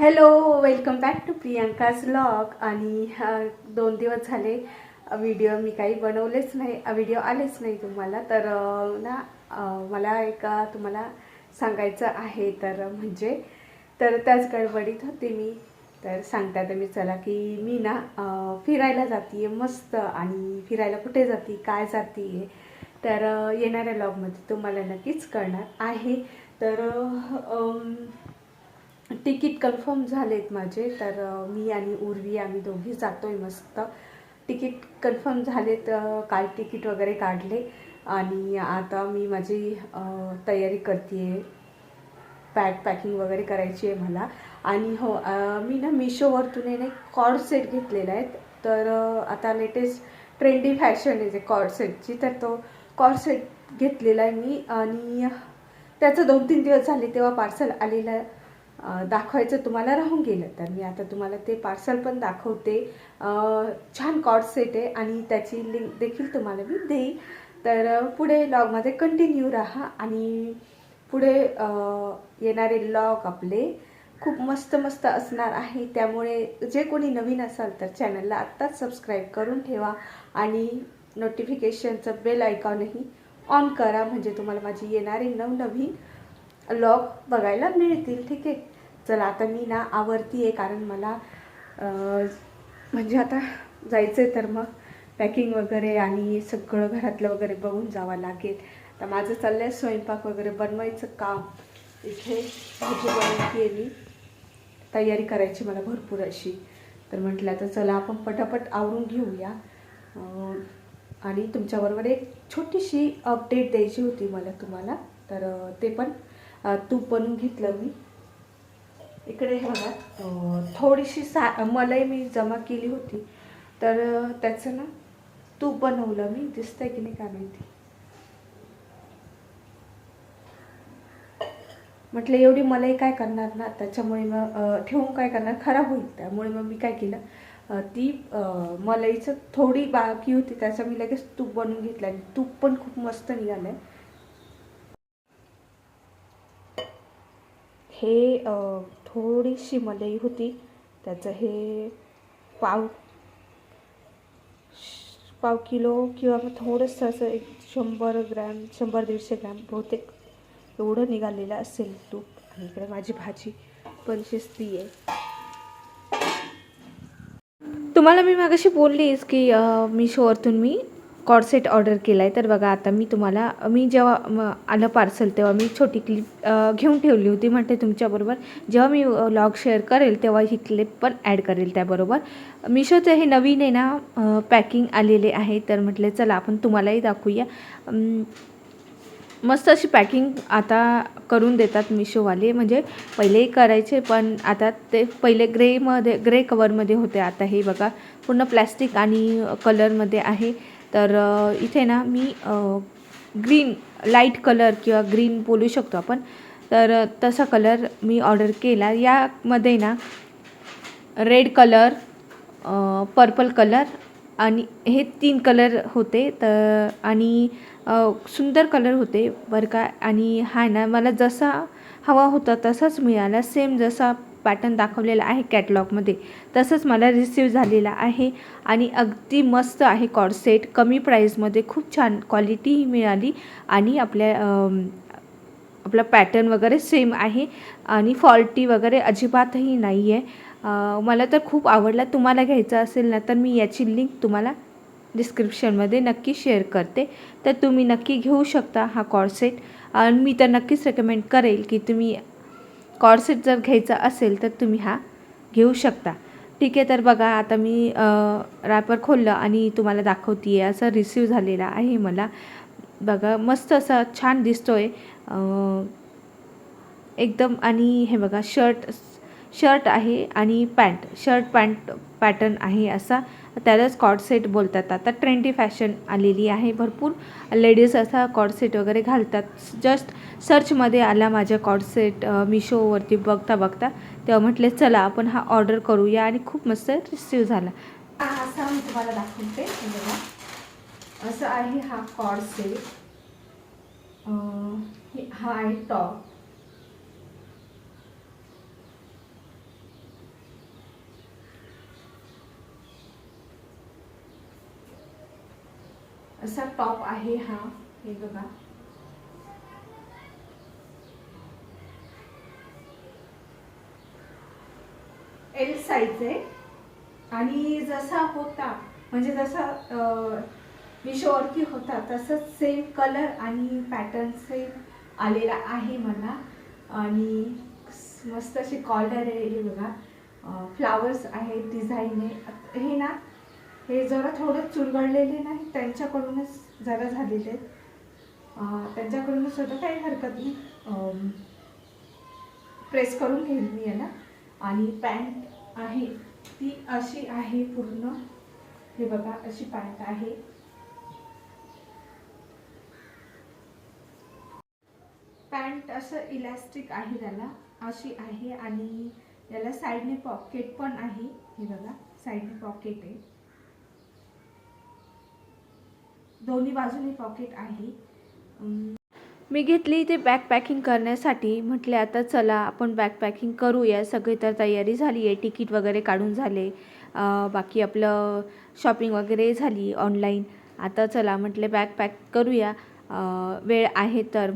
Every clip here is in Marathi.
Hello welcome back to Priyanka's blog आणि दोन दिवस झाले व्हिडिओ मी काही बनवलेच नाही व्हिडिओ आलेच नाही तुम्हाला. तर ना मला एक तुम्हाला सांगायचं आहे तर म्हणजे तर त्याच गडबडीत होते मी. तर सांगता तर मी चला की मी ना फिरायला जाते मस्त. आणि फिरायला कुठे जाते काय जाते तर येणाऱ्या लॉगमध्ये तुम्हाला नक्कीच कळणार आहे. तर तिकीट कन्फर्म झालेत माझे तर मी आणि उर्वी आम्ही दोघी जातो आहे मस्त. तिकीट कन्फर्म झालेत अ, काल तिकीट वगैरे काढले. आणि आता मी माझी तयारी करते पॅक पॅकिंग वगैरे करायची आहे मला. आणि हो मी ना मिशोवरतून आहे ना कॉर्ड सेट घेतलेला आहे. तर आता लेटेस्ट ट्रेंडी फॅशन आहे जे कॉर्ड सेटची. तर तो कॉर्ड सेट घेतलेला आहे मी. आणि त्याचं दोन तीन दिवस झाले तेव्हा पार्सल आलेलं दाखवायचं तुम्हाला राहून गेलं तर मी आता तुम्हाला ते पार्सल पण दाखवते. छान कॉड सेट आहे आणि त्याची लिंक देखील तुम्हाला मी देईन. तर पुढे लॉगमध्ये कंटिन्यू राहा आणि पुढे येणारे लॉग आपले खूप मस्त मस्त असणार आहे. त्यामुळे जे कोणी नवीन असाल तर चॅनलला आत्ताच सबस्क्राईब करून ठेवा आणि नोटिफिकेशनचं बेल आयकॉनही ऑन करा. म्हणजे तुम्हाला माझी येणारे नवनवीन लॉग बघायला मिळतील. ठीक आहे? चला आता मी ना आवडती आहे कारण मला म्हणजे आता जायचं आहे तर मग पॅकिंग वगैरे आणि सगळं घरातलं वगैरे बघून जावं लागेल. तर माझं चाललं आहे स्वयंपाक वगैरे बनवायचं काम. इथे भाजी बनवते मी. तयारी करायची मला भरपूर अशी. तर म्हटलं तर चला आपण पटापट आवरून घेऊया. आणि तुमच्याबरोबर एक छोटीशी अपडेट द्यायची होती मला तुम्हाला. तर ते पण तूप बनवून घेतलं मी. इकडे हे बघा थोडीशी सा मलाई मी जमा केली होती. तर त्याचं ना तूप बनवलं मी दिसतंय की नाही काय माहिती. म्हटलं एवढी मलाई काय करणार ना? त्याच्यामुळे मग ठेवून काय करणार? खराब होईल. त्यामुळे मग मी काय केलं ती मलाईचं थोडी बाकी होती त्याचं मी लगेच तूप बनवून घेतलं आणि तूप पण खूप मस्त निघालं आहे हे थोडीशी मलई होती. त्याचं हे पाव पाव किलो किंवा मग थोडंसं असं एक शंभर ग्रॅम शंभर दीडशे ग्रॅम बहुतेक एवढं निघालेलं असेल तूप. आणि इकडे माझी भाजी पण शिजती आहे. तुम्हाला मी मागाशी बोललीच की अं, मिशोवरतून मी कॉर्सेट ऑर्डर केला आहे तर बघा आता मी तुम्हाला मी जेव्हा म, आलं पार्सल तेव्हा मी छोटी क्लिप घेऊन ठेवली होती. म्हणते तुमच्याबरोबर जेव्हा मी लॉग शेअर करेल तेव्हा ही क्लिप पण ॲड करेल त्याबरोबर. मिशोचं हे नवीन आहे ना पॅकिंग आलेले आहे. तर म्हटले चला आपण तुम्हालाही दाखवूया. मस्त अशी पॅकिंग आता करून देतात मिशोवाले. म्हणजे पहिलेही करायचे पण आता ते पहिले ग्रेमध्ये ग्रे कवरमध्ये होते. आता हे बघा पूर्ण प्लॅस्टिक आणि कलरमध्ये आहे. तर इथे ना मी ग्रीन लाइट कलर किंवा ग्रीन बोलू शकतो आपण. तर तसा कलर मी ऑर्डर केला. यामध्ये ना रेड कलर पर्पल कलर आणि हे तीन कलर होते. तर आणि सुंदर कलर होते बरं का. आणि हा ना मला जसा हवा होता तसाच मिळाला. सेम जसा पॅटर्न दाखवलेला आहे कॅटलॉगमध्ये तसंच मला रिसीव झालेला आहे आणि अगदी मस्त आहे कॉर्सेट कमी प्राईजमध्ये खूप छान क्वालिटीही मिळाली आणि आपल्या आपला पॅटर्न वगैरे सेम आहे आणि फॉल्टी वगैरे अजिबातही नाही आहे मला तर खूप आवडला. तुम्हाला घ्यायचं असेल ना तर मी याची लिंक तुम्हाला डिस्क्रिप्शनमध्ये नक्की शेअर करते. तर तुम्ही नक्की घेऊ शकता हा कॉर्सेट आणि मी तर नक्कीच रेकमेंड करेल की तुम्ही कॉर्सेट जर घ्यायचा असेल तर तुम्ही हा घेऊ शकता. ठीक आहे तर बघा आता मी रॅपर खोललं आणि तुम्हाला दाखवते आहे असं रिसीव झालेला आहे मला. बघा मस्त असा छान दिसतो आहे एकदम आणि हे बघा शर्ट शर्ट आहे आणि पॅन्ट शर्ट पॅन्ट पॅटर्न आहे असा. त्यालाच कॉडसेट बोलतात. आता ट्रेंडी फॅशन आलेली आहे. भरपूर लेडीज असा कॉडसेट वगैरे घालतात. जस्ट सर्चमध्ये आला माझ्या कॉडसेट मिशोवरती बघता बघता तेव्हा म्हटले चला आपण हा ऑर्डर करूया. आणि खूप मस्त रिसिव्ह झाला. असा मी तुम्हाला दाखवते. बघा. असं आहे हा कॉडसेट हा आहे टॉप असा टॉप आहे हा. हे बघा. एल साईज आहे. आणि जसा होता म्हणजे जसा मिशोवरती होता तसंच सेम कलर आणि पॅटर्न सेम आलेला आहे मला आणि मस्त अशी कॉलर आहे हे बघा. फ्लावर्स आहेत डिझाईन आहे. हे ना हे जरा थोडं चुरगळलेले नाही त्यांच्याकडूनच जरा झालेले. आहेत त्यांच्याकडूनच होतं काही हरकत नाही. प्रेस करून घेईल मी याला. आणि पॅन्ट आहे ती अशी आहे पूर्ण. हे बघा अशी पॅन्ट आहे. पॅन्ट असं इलॅस्टिक आहे त्याला अशी आहे. आणि याला साईडने पॉकेट पण आहे. हे बघा साईडने पॉकेट आहे. दोन्ही बाजूने पॉकेट आहे. मी घेतली ते बॅग पॅकिंग करण्यासाठी. म्हटले आता चला आपण बॅग पॅकिंग करूया. सगळी तर तयारी झाली आहे. तिकीट वगैरे काढून झाले. बाकी आपलं शॉपिंग वगैरे झाली ऑनलाईन आता चला म्हटले बॅग पॅक करूया वेळ आहे तर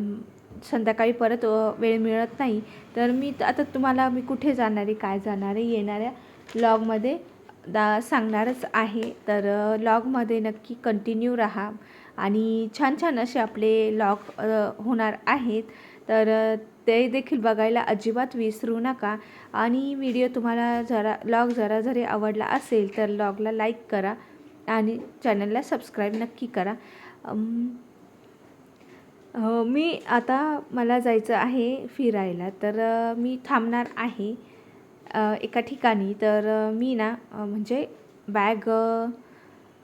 संध्याकाळी परत वेळ मिळत नाही. तर मी आता तुम्हाला मी कुठे जाणार आहे? काय जाणार आहे? येणाऱ्या लॉगमध्ये दा सांगणारच आहे. तर लॉगमध्ये नक्की कंटिन्यू राहा आणि छान छान असे आपले लॉग होणार आहेत. तर ते देखील बघायला अजिबात विसरू नका. आणि व्हिडिओ तुम्हाला जरा लॉग जरा जरी आवडला असेल तर लॉगला लाईक करा आणि चॅनलला सबस्क्राईब नक्की करा. मी आता मला जायचं आहे फिरायला. तर मी थांबणार आहे. एका ठिकाणी तर मी ना म्हणजे बॅग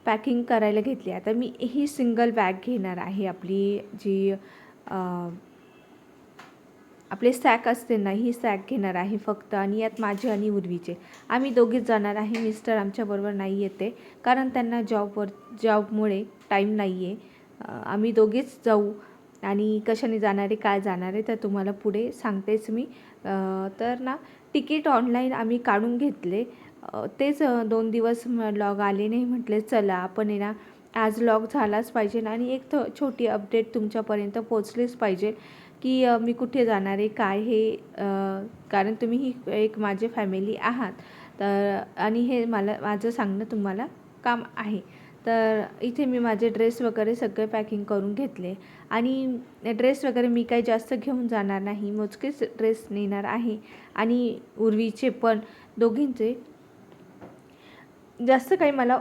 पॅकिंग करायला घेतली. आता मी ही सिंगल बॅग घेणार आहे. आपली जी आपले सॅक असते ना ही सॅक घेणार आहे फक्त आणि यात माझे आणि उर्वीचे. आम्ही दोघीच जाणार आहे. मिस्टर आमच्याबरोबर नाही येते. कारण त्यांना जॉबवर जॉबमुळे टाईम नाही आहे आम्ही दोघीच जाऊ. आणि कशाने जाणार आहे काय जाणार आहे तर तुम्हाला पुढे सांगतेच मी. तर ना तिकीट ऑनलाईन आम्ही काढून घेतले. तेच दोन दिवस लॉग आले नाही म्हटले चला आपण आहे ना आज लॉग झालाच पाहिजे आणि एक थ छोटी अपडेट तुमच्यापर्यंत पोचलीच पाहिजे की मी कुठे जाणार आहे काय हे कारण तुम्ही ही एक माझे फॅमिली आहात. तर आणि हे मला माझं सांगणं तुम्हाला काम आहे. तर इथे मी माझे ड्रेस वगैरे सगळे पॅकिंग करून घेतले. आणि ड्रेस वगैरे मी काही जास्त घेऊन जाणार नाही. मोजकेच ड्रेस नेणार आहे. आणि उर्वीचे पण दोघींचे. जास्त काही मला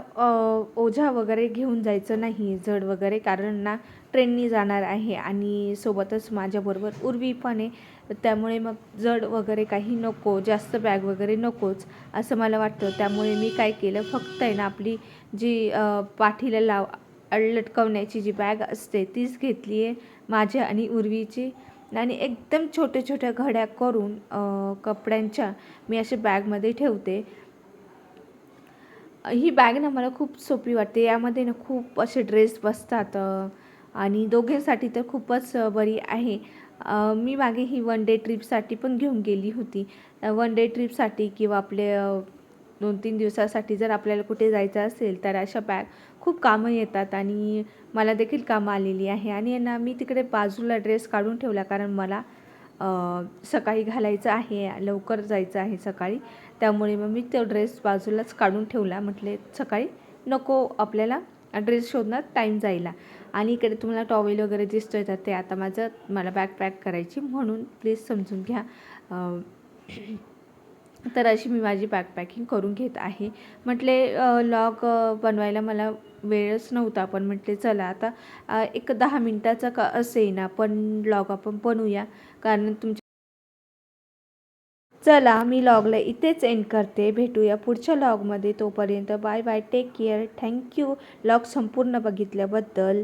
ओझा वगैरे घेऊन जायचं नाही जड वगैरे. कारण ना ट्रेननी जाणार आहे आणि सोबतच माझ्याबरोबर उर्वी पण आहे. त्यामुळे मग जड वगैरे काही नको जास्त बॅग वगैरे नकोच असं मला वाटतं. त्यामुळे मी काय केलं फक्त आहे ना आपली जी पाठीला लाव लटकवण्याची जी बॅग असते तीच घेतली आहे माझ्या आणि उर्वीची. आणि एकदम छोट्या छोट्या घड्या करून कपड्यांच्या मी असे बॅगमध्ये ठेवते. ही बॅग ना मला खूप सोपी वाटते. यामध्ये ना खूप असे ड्रेस बसतात आणि दोघेसाठी तर खूपच बरी आहे. मी मागे ही वन डे ट्रिपसाठी पण घेऊन गेली होती. वन डे ट्रिपसाठी किंवा आपले दोन तीन दिवसासाठी जर आपल्याला कुठे जायचं असेल तर अशा बॅग खूप कामं येतात आणि मला देखील कामं आलेली आहे. आणि यांना मी तिकडे बाजूला ड्रेस काढून ठेवला कारण मला सकाळी घालायचं आहे लवकर जायचं आहे सकाळी. त्यामुळे मग मी तो ड्रेस बाजूलाच काढून ठेवला. म्हटले सकाळी नको आपल्याला ड्रेस शोधण्यात टाईम जायला. आणि इकडे तुम्हाला टॉवेल वगैरे दिसतो तर ते आता माझं मला बॅग पॅक करायची म्हणून प्लीज समजून घ्या. तर अशी मी माझी बॅग पॅकिंग करून घेत आहे. म्हटले लॉग बनवायला मला वेळच नव्हता पण म्हटले चला आता एक दहा मिनटाचा का असेना पण लॉग आपण बनवूया. कारण तुमच्या चला मी लॉगला इथेच एंड करते. भेटूया पुढच्या लॉगमध्ये तोपर्यंत bye bye take care thank you vlog संपूर्ण बघितल्याबद्दल.